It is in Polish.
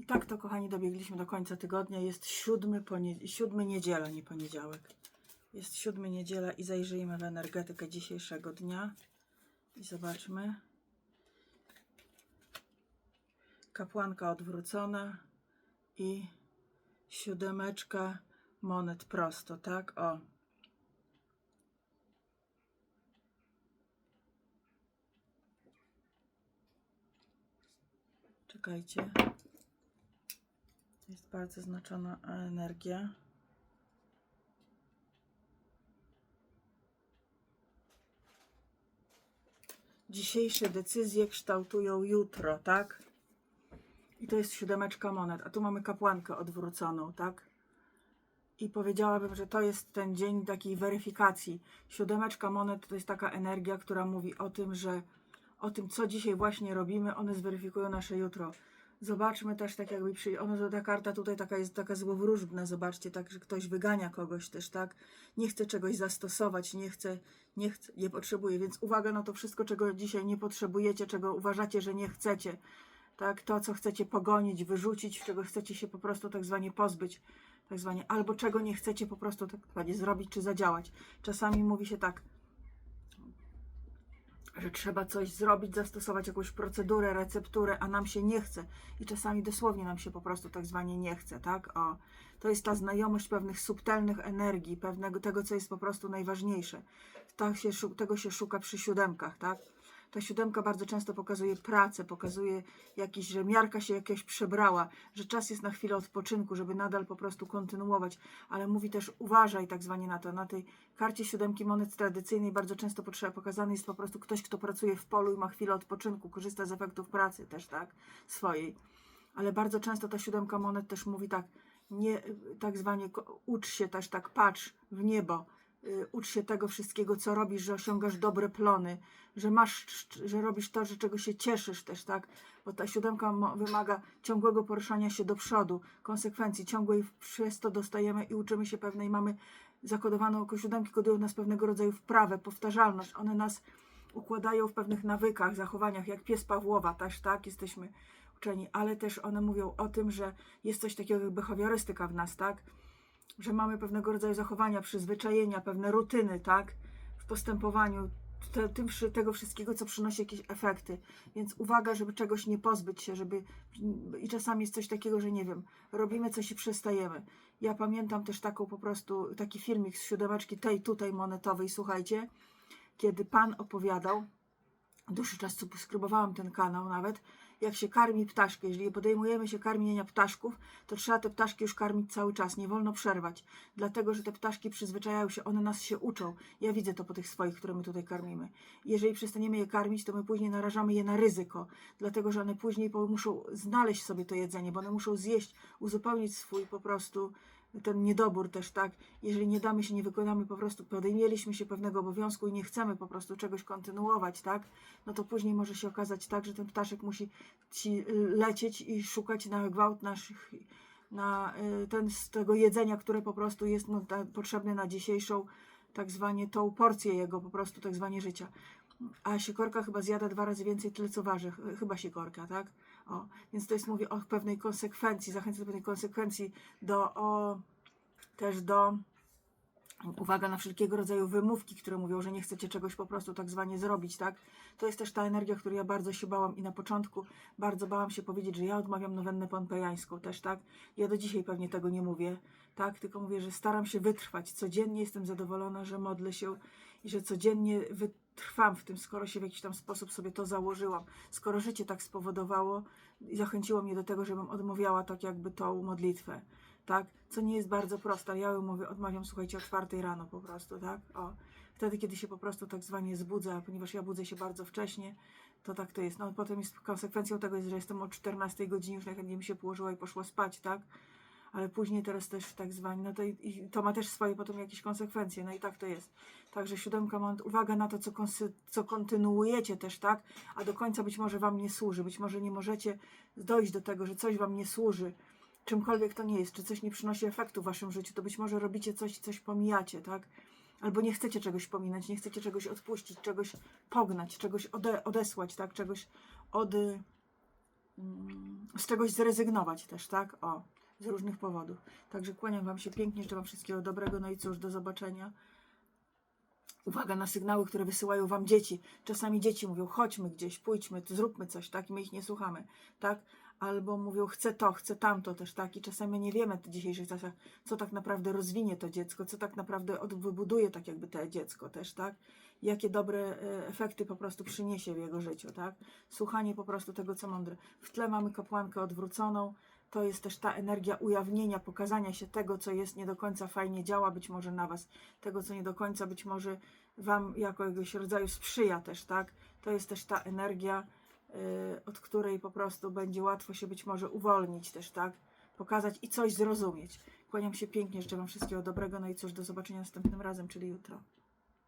I tak to, kochani, dobiegliśmy do końca tygodnia. Jest siódmy, ponie- siódmy niedziela, nie poniedziałek. Jest siódmy niedziela i zajrzyjmy w energetykę dzisiejszego dnia. I zobaczmy. Kapłanka odwrócona i siódemeczka monet prosto, tak? O. Czekajcie. Bardzo znaczona energia. Dzisiejsze decyzje kształtują jutro, tak? I to jest siódemeczka monet, a tu mamy kapłankę odwróconą, tak? I powiedziałabym, że to jest ten dzień takiej weryfikacji. Siódemeczka monet to jest taka energia, która mówi o tym, że o tym, co dzisiaj właśnie robimy, one zweryfikują nasze jutro. Zobaczmy też tak jakby przy... Ono, ta karta tutaj taka jest taka złowróżbna, zobaczcie, tak, że ktoś wygania kogoś też, tak? Nie chce czegoś zastosować, nie chce, nie chce, nie potrzebuje, więc uwaga na to wszystko, czego dzisiaj nie potrzebujecie, czego uważacie, że nie chcecie, tak? To, co chcecie pogonić, wyrzucić, czego chcecie się po prostu tak zwanie pozbyć, tak zwanie, albo czego nie chcecie po prostu tak zwanie zrobić czy zadziałać. Czasami mówi się tak, że trzeba coś zrobić, zastosować jakąś procedurę, recepturę, a nam się nie chce. I czasami dosłownie nam się po prostu tak zwanie nie chce, tak? O, to jest ta znajomość pewnych subtelnych energii, pewnego tego, co jest po prostu najważniejsze. Tak się, tego się szuka przy siódemkach, tak? Ta siódemka bardzo często pokazuje pracę, pokazuje jakiś, że miarka się jakieś przebrała, że czas jest na chwilę odpoczynku, żeby nadal po prostu kontynuować, ale mówi też uważaj tak zwanie na to. Na tej karcie siódemki monet tradycyjnej bardzo często potrzeba pokazany jest po prostu ktoś, kto pracuje w polu i ma chwilę odpoczynku, korzysta z efektów pracy też, tak, swojej. Ale bardzo często ta siódemka monet też mówi tak, nie, tak zwanie ucz się też tak, patrz w niebo, ucz się tego wszystkiego, co robisz, że osiągasz dobre plony, że masz, że robisz to, że czego się cieszysz też, tak? Bo ta siódemka wymaga ciągłego poruszania się do przodu, konsekwencji ciągłej, przez to dostajemy i uczymy się pewnej, mamy zakodowaną oko siódemki, kodują nas pewnego rodzaju wprawę, powtarzalność, one nas układają w pewnych nawykach, zachowaniach, jak pies Pawłowa, też tak, jesteśmy uczeni, ale też one mówią o tym, że jest coś takiego jak behawiorystyka w nas, tak? Że mamy pewnego rodzaju zachowania, przyzwyczajenia, pewne rutyny, tak? W postępowaniu, te, tym, tego wszystkiego, co przynosi jakieś efekty. Więc uwaga, żeby czegoś nie pozbyć się, żeby. I czasami jest coś takiego, że nie wiem, robimy coś i przestajemy. Ja pamiętam też taką po prostu, taki filmik z siódemeczki tej tutaj monetowej, słuchajcie, kiedy pan opowiadał, dłuższy czas subskrybowałam ten kanał nawet, jak się karmi ptaszki. Jeżeli podejmujemy się karmienia ptaszków, to trzeba te ptaszki już karmić cały czas, nie wolno przerwać, dlatego że te ptaszki przyzwyczajają się, one nas się uczą. Ja widzę to po tych swoich, które my tutaj karmimy. Jeżeli przestaniemy je karmić, to my później narażamy je na ryzyko, dlatego że one później muszą znaleźć sobie to jedzenie, bo one muszą zjeść, uzupełnić swój po prostu ten niedobór też, tak? Jeżeli nie damy się, nie wykonamy po prostu, podejmieliśmy się pewnego obowiązku i nie chcemy po prostu czegoś kontynuować, tak? No to później może się okazać tak, że ten ptaszek musi ci lecieć i szukać na gwałt naszych, na y, ten, z tego jedzenia, które po prostu jest ta, potrzebne na dzisiejszą, tak zwanie tą porcję jego po prostu tak zwanie życia. A sikorka chyba zjada dwa razy więcej tyle, co waży. Ch- Chyba sikorka, tak? O, więc to jest, mówię o pewnej konsekwencji, zachęcę do pewnej konsekwencji, do, o, też do, uwaga na wszelkiego rodzaju wymówki, które mówią, że nie chcecie czegoś po prostu tak zwanie zrobić, tak? To jest też ta energia, której ja bardzo się bałam i na początku bardzo bałam się powiedzieć, że ja odmawiam nowennę pompejańską też, tak? Ja do dzisiaj pewnie tego nie mówię, tak? Tylko mówię, że staram się wytrwać. Codziennie jestem zadowolona, że modlę się i że codziennie wytrwam w tym, skoro się w jakiś tam sposób sobie to założyłam. Skoro życie tak spowodowało i zachęciło mnie do tego, żebym odmawiała tak jakby tą modlitwę, tak? Co nie jest bardzo proste. Ja ją mówię, odmawiam, słuchajcie, o czwartej rano po prostu, tak? O, wtedy, kiedy się po prostu tak zwanie zbudzę, a ponieważ ja budzę się bardzo wcześnie, to tak to jest. No potem jest konsekwencją tego jest, że jestem o 14 godzinie, już najchętniej mi się położyła i poszła spać, tak? Ale później teraz też tak zwani, no to i, to ma też swoje potem jakieś konsekwencje, no i tak to jest. Także siódemka ma uwaga na to, co, konsy, co kontynuujecie też, tak? A do końca być może wam nie służy, być może nie możecie dojść do tego, że coś wam nie służy, czymkolwiek to nie jest, czy coś nie przynosi efektu w waszym życiu, to być może robicie coś, coś pomijacie, tak? Albo nie chcecie czegoś pominąć, nie chcecie czegoś odpuścić, czegoś pognać, czegoś ode, odesłać, tak? Czegoś od, mm, z czegoś zrezygnować też, tak? O, z różnych powodów. Także kłaniam Wam się pięknie, życzę Wam wszystkiego dobrego, no i cóż, do zobaczenia. Uwaga na sygnały, które wysyłają Wam dzieci. Czasami dzieci mówią, chodźmy gdzieś, pójdźmy, zróbmy coś, tak? I my ich nie słuchamy, tak? Albo mówią, chcę to, chcę tamto też, tak? I czasami nie wiemy w dzisiejszych czasach, co tak naprawdę rozwinie to dziecko, co tak naprawdę wybuduje tak jakby to dziecko też, tak? Jakie dobre e, efekty po prostu przyniesie w jego życiu, tak? Słuchanie po prostu tego, co mądre. W tle mamy kapłankę odwróconą, to jest też ta energia ujawnienia, pokazania się tego, co jest nie do końca fajnie działa być może na Was, tego, co nie do końca być może Wam jako jakiegoś rodzaju sprzyja też, tak? To jest też ta energia, y, od której po prostu będzie łatwo się być może uwolnić też, tak? Pokazać i coś zrozumieć. Kłaniam się pięknie, życzę Wam wszystkiego dobrego, no i cóż, do zobaczenia następnym razem, czyli jutro.